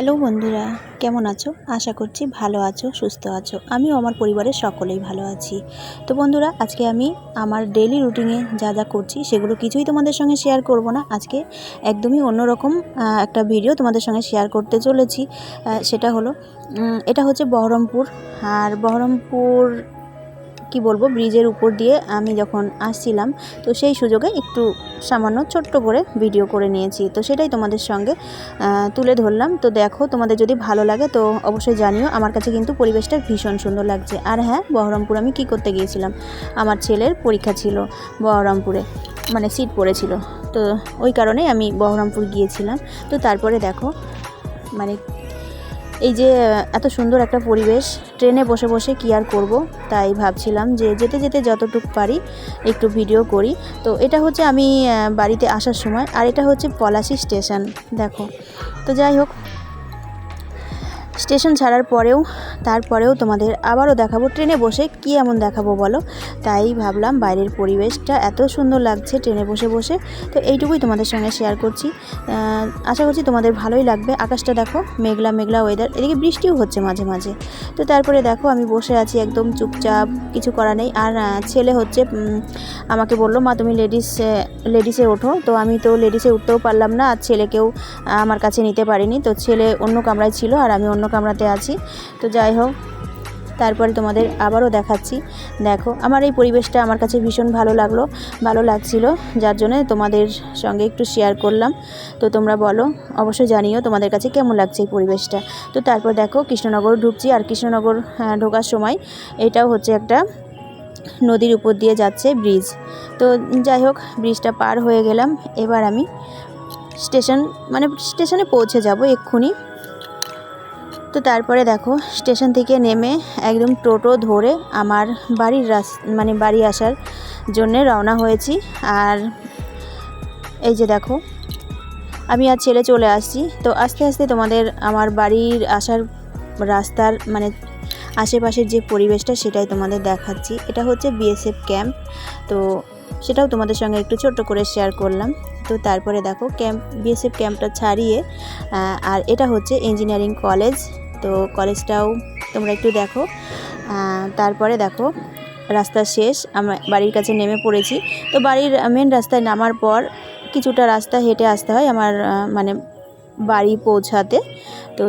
Hello বন্ধুরা, কেমন আছো? আশা করছি ভালো আছো, সুস্থ আছো। আমিও আমার পরিবারের সকলেই ভালো আছি। তো বন্ধুরা, আজকে আমি আমার ডেলি রুটিনে যা যা করছি, সেগুলো কিছুই তোমাদের সঙ্গে শেয়ার করব না। আজকে একদমই অন্যরকম একটা ভিডিও তোমাদের সঙ্গে শেয়ার করতে চলেছি। সেটা হলো এটা হচ্ছে বহরমপুর। আর বহরমপুর কি বলব, ব্রিজের উপর দিয়ে আমি যখন আসছিলাম, তো সেই সুযোগে একটু সামান্য ছোট্ট করে ভিডিও করে নিয়েছি। তো সেটাই তোমাদের সঙ্গে তুলে ধরলাম। তো দেখো, তোমাদের যদি ভালো লাগে তো অবশ্যই জানিও, আমার কাছে কিন্তু পরিবেশটা ভীষণ সুন্দর লাগছে। আর হ্যাঁ বহরমপুর আমি কি করতে গিয়েছিলাম? আমার ছেলের পরীক্ষা ছিল বহরমপুরে মানে সিট পড়েছিল। তো ওই কারণেই আমি বহরমপুর গিয়েছিলাম। তো তারপরে দেখো মানে এই যে, এত সুন্দর একটা পরিবেশ, ট্রেনে বসে বসে কি আর করব? তাই ভাবছিলাম যে, যেতে যেতে যতটুকু পারি একটু ভিডিও করি। তো এটা হচ্ছে আমি বাড়িতে আসার সময়, আর এটা হচ্ছে পলাশি স্টেশন, দেখো। তো যাই হোক স্টেশন ছাড়ার পরেও, তারপরেও তোমাদের আবারও দেখাবো। ট্রেনে বসে কি এমন দেখাবো বলো? তাই ভাবলাম বাইরের পরিবেশটা এত সুন্দর লাগছে ট্রেনে বসে বসে। তো এইটুকুই তোমাদের সঙ্গে শেয়ার করছি। আশা করছি তোমাদের ভালোই লাগবে। আকাশটা দেখো, মেঘলা মেঘলা ওয়েদার এদিকে বৃষ্টিও হচ্ছে মাঝে মাঝে। তো তারপরে দেখো, আমি বসে আছি একদম চুপচাপ, কিছু করা নেই। আর ছেলে হচ্ছে আমাকে বলল, মা, তুমি লেডিস লেডিসে ওঠো। তো আমি তো লেডিসে উঠতেও পারলাম না। আর ছেলেকেও আমার কাছে নিতে পারিনি। তো ছেলে অন্য কামরায় ছিল, আর আমি অন্য কামরাতে আছি। তো যাই হোক, তারপরে তোমাদের আবারও দেখাচ্ছি। দেখো, আমার এই পরিবেশটা আমার কাছে ভীষণ ভালো লাগল, ভালো লাগছিল, যার জন্য তোমাদের সঙ্গে একটু শেয়ার করলাম। তো তোমরা বলো, অবশ্যই জানিও তোমাদের কাছে কেমন লাগছে এই পরিবেশটা। তো তারপর দেখো, কৃষ্ণনগর ঢুকছি, আর কৃষ্ণনগর ঢোকার সময় এটাও হচ্ছে একটা নদীর উপর দিয়ে যাচ্ছে ব্রিজ তো যাই হোক ব্রিজটা পার হয়ে গেলাম। এবার আমি স্টেশন মানে স্টেশনে পৌঁছে যাব এক্ষুনি। তো তারপরে দেখো, স্টেশন থেকে নেমে একদম টোটো ধরে আমার বাড়ির রাস মানে বাড়ি আসার জন্যে রওনা হয়েছি। আর এই যে দেখো, আমি আর ছেলে চলে আসছি। তো আস্তে আস্তে তোমাদের আমার বাড়ির আসার রাস্তার মানে আশেপাশের যে পরিবেশটা সেটাই তোমাদের দেখাচ্ছি। এটা হচ্ছে বিএসএফ ক্যাম্প। তো সেটাও তোমাদের সঙ্গে একটু ছোট্ট করে শেয়ার করলাম। তো তারপরে দেখো, ক্যাম্প বিএসএফ ক্যাম্পটা ছাড়িয়ে আর এটা হচ্ছে ইঞ্জিনিয়ারিং কলেজ। তো কলেজটাও তোমরা একটু দেখো। তারপরে দেখো, রাস্তা শেষ, আমরা বাড়ির কাছে নেমে পড়েছি। তো বাড়ির মেন রাস্তায় নামার পর কিছুটা রাস্তা হেঁটে আসতে হয় আমার মানে বাড়ি পৌঁছাতে। তো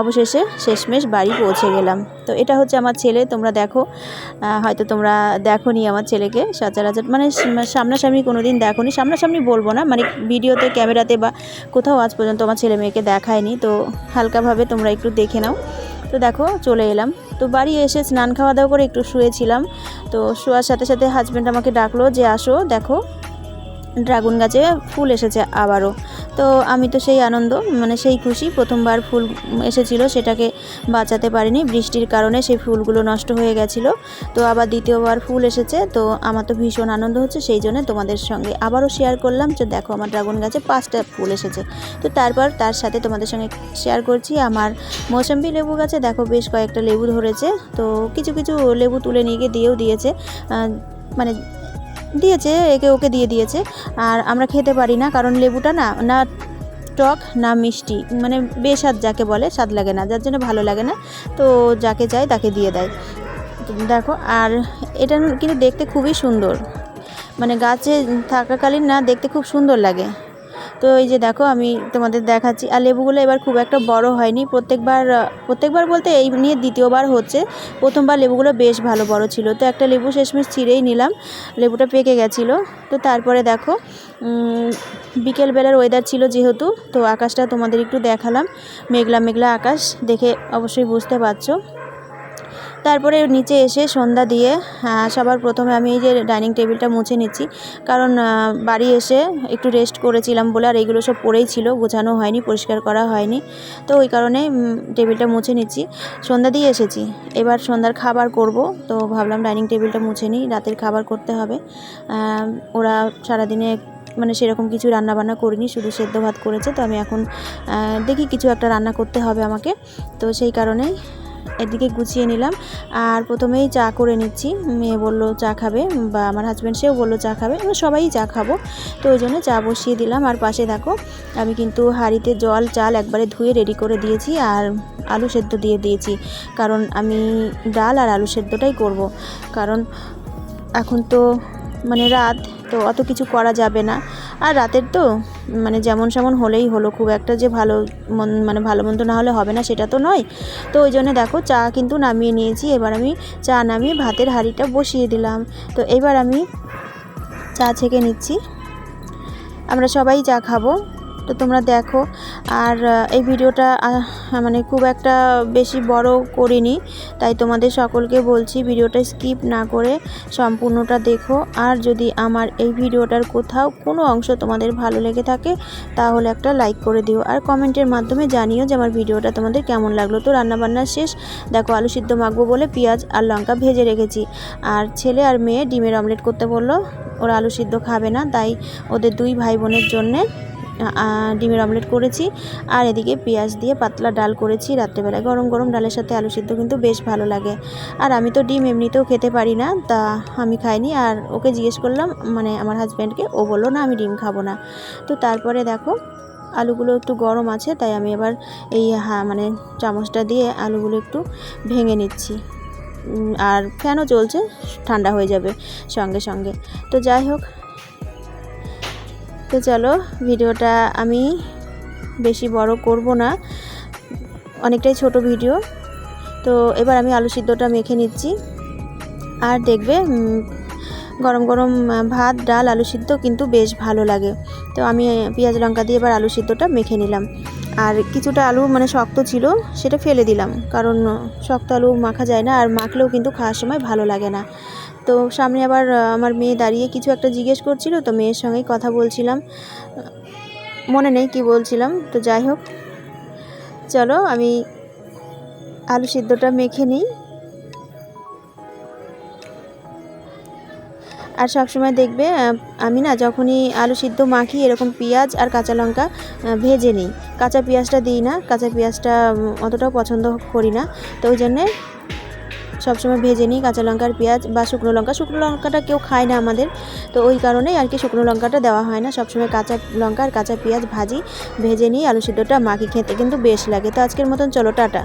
অবশেষে শেষমেশ বাড়ি পৌঁছে গেলাম। তো এটা হচ্ছে আমার ছেলে, তোমরা দেখো। হয়তো তোমরা দেখো নি আমার ছেলেকে সচরাচর। মানে সামনাসামনি কোনো দিন দেখো নি সামনাসামনি বলব না মানে ভিডিওতে, ক্যামেরাতে বা কোথাও আজ পর্যন্ত আমার ছেলে মেয়েকে দেখায়নি। তো হালকাভাবে তোমরা একটু দেখে নাও। তো দেখো, চলে এলাম। তো বাড়ি এসে স্নান খাওয়া দাওয়া করে একটু শুয়েছিলাম। তো শোয়ার সাথে সাথে হাজব্যান্ড আমাকে ডাকলো যে, আসো, দেখো, ড্রাগন গাছে ফুল এসেছে আবারও। তো আমি তো সেই আনন্দ মানে সেই খুশি। প্রথমবার ফুল এসেছিল, সেটাকে বাঁচাতে পারিনি। বৃষ্টির কারণে সেই ফুলগুলো নষ্ট হয়ে গেছিল। তো আবার দ্বিতীয়বার ফুল এসেছে, তো আমার তো ভীষণ আনন্দ হচ্ছে। সেই জন্য তোমাদের সঙ্গে আবারও শেয়ার করলাম। যে দেখো, আমার ড্রাগন গাছে পাঁচটা ফুল এসেছে। তো তারপর তার সাথে তোমাদের সঙ্গে শেয়ার করছি আমার মৌসম্বি লেবু গাছে। দেখো, বেশ কয়েকটা লেবু ধরেছে। তো কিছু কিছু লেবু তুলে নিয়ে গিয়ে দিয়েও দিয়েছে। মানে দিয়েছে, একে ওকে দিয়ে দিয়েছে। আর আমরা খেতে পারি না, কারণ লেবুটা না না টক, না মিষ্টি মানে বেস্বাদ যাকে বলে, স্বাদ লাগে না, যার জন্য ভালো লাগে না। তো যাকে চায় তাকে দিয়ে দেয়। দেখো, আর এটা কিন্তু দেখতে খুবই সুন্দর। মানে গাছে থাকাকালীন না দেখতে খুব সুন্দর লাগে। তো এই যে দেখো, আমি তোমাদের দেখাচ্ছি। আর লেবুগুলো এবার খুব একটা বড় হয়নি। প্রত্যেকবার প্রত্যেকবার বলতে এই নিয়ে দ্বিতীয়বার হচ্ছে। প্রথমবার লেবুগুলো বেশ ভালো বড় ছিল। তো একটা লেবু শেষমেশ ছিঁড়েই নিলাম। লেবুটা পেকে গেছিল। তো তারপরে দেখো বিকেলবেলার ওয়েদার ছিল যেহেতু, তো আকাশটা তোমাদের একটু দেখালাম। মেঘলা মেঘলা আকাশ দেখে অবশ্যই বুঝতে পারছ। তারপরে নিচে এসে সন্ধ্যা দিয়ে সবার প্রথমে আমি এই যে ডাইনিং টেবিলটা মুছে নিচ্ছি। কারণ বাড়ি এসে একটু রেস্ট করেছিলাম বলে আর এইগুলো সব পড়েই ছিল, গোছানো হয়নি, পরিষ্কার করা হয়নি। তো ওই কারণে টেবিলটা মুছে নিচ্ছি। সন্ধ্যা দিয়ে এসেছি। এবার সন্ধ্যার খাবার করব। তো ভাবলাম ডাইনিং টেবিলটা মুছে নিই, রাতের খাবার করতে হবে। ওরা সারাদিনে মানে সেরকম কিছু রান্না বান্না করিনি, শুধু সেদ্ধ ভাত করেছে। তো আমি এখন দেখি কিছু একটা রান্না করতে হবে আমাকে। তো সেই কারণেই এদিকে গুছিয়ে নিলাম। আর প্রথমেই চা করে নিচ্ছি। মেয়ে বলল, চা খাবে? বা আমার হাজব্যান্ড সেও বলল, চা খাবে? আমরা সবাই চা খাব। তো ওই জন্য চা বসিয়ে দিলাম। আর পাশে দেখো, আমি কিন্তু হাঁড়িতে জল, চাল একবারে ধুয়ে রেডি করে দিয়েছি আর আলু সেদ্ধ দিয়ে দিয়েছি। কারণ আমি ডাল আর আলু সেদ্ধটাই করব। কারণ এখন তো মানে রাত, তো অত কিছু করা যাবে না। আর রাতের তো মানে যেমন সেমন হলেই হলো, খুব একটা যে ভালো মন- ভালো মন্দ না হলে হবে না, সেটা তো নয়। তো ওই জন্য দেখো, চা কিন্তু নামিয়ে নিয়েছি, এবার আমি চা নামিয়ে ভাতের হাঁড়িটা বসিয়ে দিলাম। তো এবার আমি চা ছেঁকে নিচ্ছি। আমরা সবাই চা খাব। তো তোমরা দেখো। আর এই ভিডিওটা মানে খুব একটা বেশি বড় করিনি, তাই তোমাদের সকলকে বলছি ভিডিওটা স্কিপ না করে সম্পূর্ণটা দেখো। আর যদি আমার এই ভিডিওটার কোথাও কোনো অংশ তোমাদের ভালো লেগে থাকে, তাহলে একটা লাইক করে দিও। আর কমেন্টের মাধ্যমে জানিও যে আমার ভিডিওটা তোমাদের কেমন লাগল। তো রান্নাবান্না শেষ। দেখো, আলু সিদ্ধ মাখবো বলে পেঁয়াজ আর লঙ্কা ভেজে রেখেছি। আর ছেলে আর মেয়ে ডিমের অমলেট করতে বলল, ওরা আলু সিদ্ধ খাবে না, তাই ওদের দুই ভাই বোনের জন্যে ডিমের অমলেট করেছি। আর এদিকে পেঁয়াজ দিয়ে পাতলা ডাল করেছি রাত্রেবেলায়। গরম গরম ডালের সাথে আলু সিদ্ধ কিন্তু বেশ ভালো লাগে। আর আমি তো ডিম এমনিতেও খেতে পারি না, তা আমি খাইনি। আর ওকে জিজ্ঞেস করলাম মানে আমার হাজব্যান্ডকে, ও বলল, না, আমি ডিম খাব না। তো তারপরে দেখো, আলুগুলো একটু গরম আছে, তাই আমি এবার এই হা মানে চামচটা দিয়ে আলুগুলো একটু ভেঙে নিচ্ছি। আর ফ্যানও চলছে, ঠান্ডা হয়ে যাবে সঙ্গে সঙ্গে। তো যাই হোক তো চলো, ভিডিওটা আমি বেশি বড় করব না। অনেকটাই ছোট ভিডিও। তো এবার আমি আলু সিদ্ধটা মেখে নিচ্ছি। আর দেখবে গরম গরম ভাত, ডাল, আলু সিদ্ধ কিন্তু বেশ ভালো লাগে। তো আমি পেঁয়াজ লঙ্কা দিয়ে এবার আলু সিদ্ধটা মেখে নিলাম। আর কিছুটা আলু মানে শক্ত ছিল, সেটা ফেলে দিলাম। কারণ শক্ত আলু মাখা যায় না, আর মাখলেও কিন্তু খাওয়ার সময় ভালো লাগে না। তো সামনে আবার আমার মেয়ে দাঁড়িয়ে কিছু একটা জিজ্ঞেস করছিল, তো মেয়ের সঙ্গেই কথা বলছিলাম। মনে নেই কি বলছিলাম, তো যাই হোক। চলো, আমি আলু সিদ্ধটা মেখে নিই। আর সবসময় দেখবে আমি না যখনই আলু সিদ্ধ মাখি, এরকম পেঁয়াজ আর কাঁচা লঙ্কা ভেজে নিই। কাঁচা পেঁয়াজটা দিই না, কাঁচা পেঁয়াজটা অতটাও পছন্দ করি না। তো ওই জন্যে সবসময় ভেজে নিই কাঁচা লঙ্কার পেঁয়াজ বা শুকনো লঙ্কা। শুকনো লঙ্কাটা কেউ খায় না আমাদের, তো ওই কারণেই আর কি শুকনো লঙ্কাটা দেওয়া হয় না। সবসময় কাঁচা লঙ্কা আর কাঁচা পেঁয়াজ ভাজি, ভেজে নিই, আলু সিদ্ধটা মাখি খেতে কিন্তু বেশ লাগে। তো আজকের মতন চলো, টাটা।